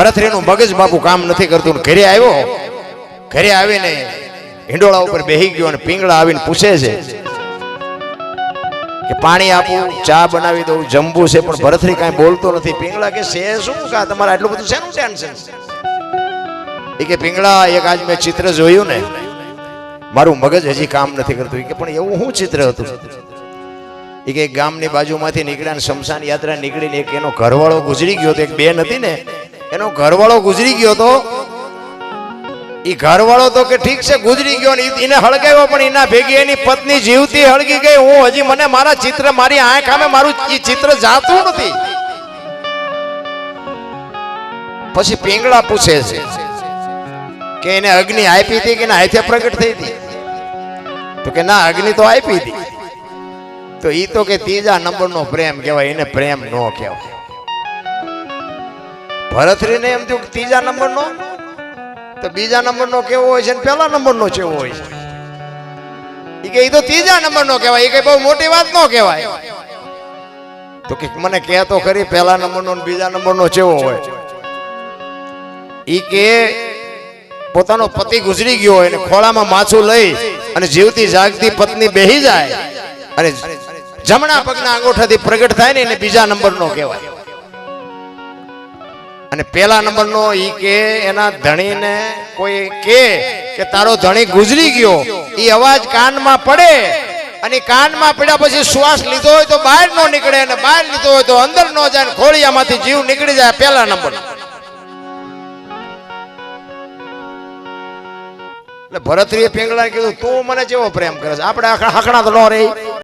ભરતરીનું મગજ બાપુ કામ નથી કરતું ઘરે આવ્યો. ઘરે આવીને હિંડોળા ઉપર બેહી ગયો અને પિંગળા આવીને પૂછે છે કે પાણી આપું, ચા બનાવી દઉં જમવું છે, પણ ભરતરી કાંઈ બોલતો નથી. પિંગળા કે છે, શું કા તમારે આટલું બધું શેનું ટેન્શન? એ કે પિંગળા એક આજ મેં ચિત્ર જોયું ને, મારું મગજ હજી કામ નથી કરતું. કે પણ એવું શું ચિત્ર હતું? એ કે ગામની બાજુમાંથી નીકળ્યા ને શમશાન યાત્રા નીકળીને એક એનો ઘરવાળો ગુજરી ગયો તો એક બેન હતી ને એનો ઘરવાળો ગુજરી ગયો તો? એ ઘરવાળો તો કે ઠીક છે, ગુજરી ગયો એને હળગાવ્યો, પણ એના ભેગી એની પત્ની જીવતી હળગી ગઈ. હું હજી મને મારા ચિત્ર, મારી આંખ આમે મારું એ ચિત્ર જાતું નથી. પછી પિંગળા પૂછે છે કે એને અગ્નિ આપી હતી કે ના? હાથે પ્રગટ થઈ હતી. તો કે ના, અગ્નિ તો આપી હતી. તો એ તો કે ત્રીજા નંબરનો પ્રેમ કહેવાય, એને પ્રેમ નો કહેવાય. ભરતરીને એમ થયું કે ત્રીજા નંબરનો? તો બીજા નંબરનો કેવો હોય છે ને પહેલા નંબરનો કેવો હોય છે? ઈ કે એ તો ત્રીજા નંબરનો કહેવાય એ કે બહુ મોટી વાત નો કહેવાય. તો કે મને કહે તો ખરી, પહેલા નંબરનો ને બીજા નંબરનો કેવો હોય. એ કે પોતાનો પતિ ગુજરી ગયો હોય અને ખોળામાં માછું લઈ અને જીવતી જાગતી પત્ની બેહી જાય. અને જમણા પગના અંગૂઠાથી પ્રગટ થાય ને એને બીજા નંબરનો કહેવાય. અને પેલા નંબરનો ઈ કે, એના ધણીને કોઈ કે કે તારો ધણી ગુજરી ગયો, ઈ અવાજ કાનમાં પડે. અને કાનમાં પડ્યા પછી શ્વાસ લીધો હોય તો બહાર નો નીકળે અને બહાર લીધો હોય તો અંદર નો જાય ખોળિયામાંથી જીવ નીકળી જાય પેલા નંબર. એટલે ભરતરીએ પિંગળાને કીધું, તું મને જેવો પ્રેમ કરે છે? આપણે આખા હકણા તો ન રહી.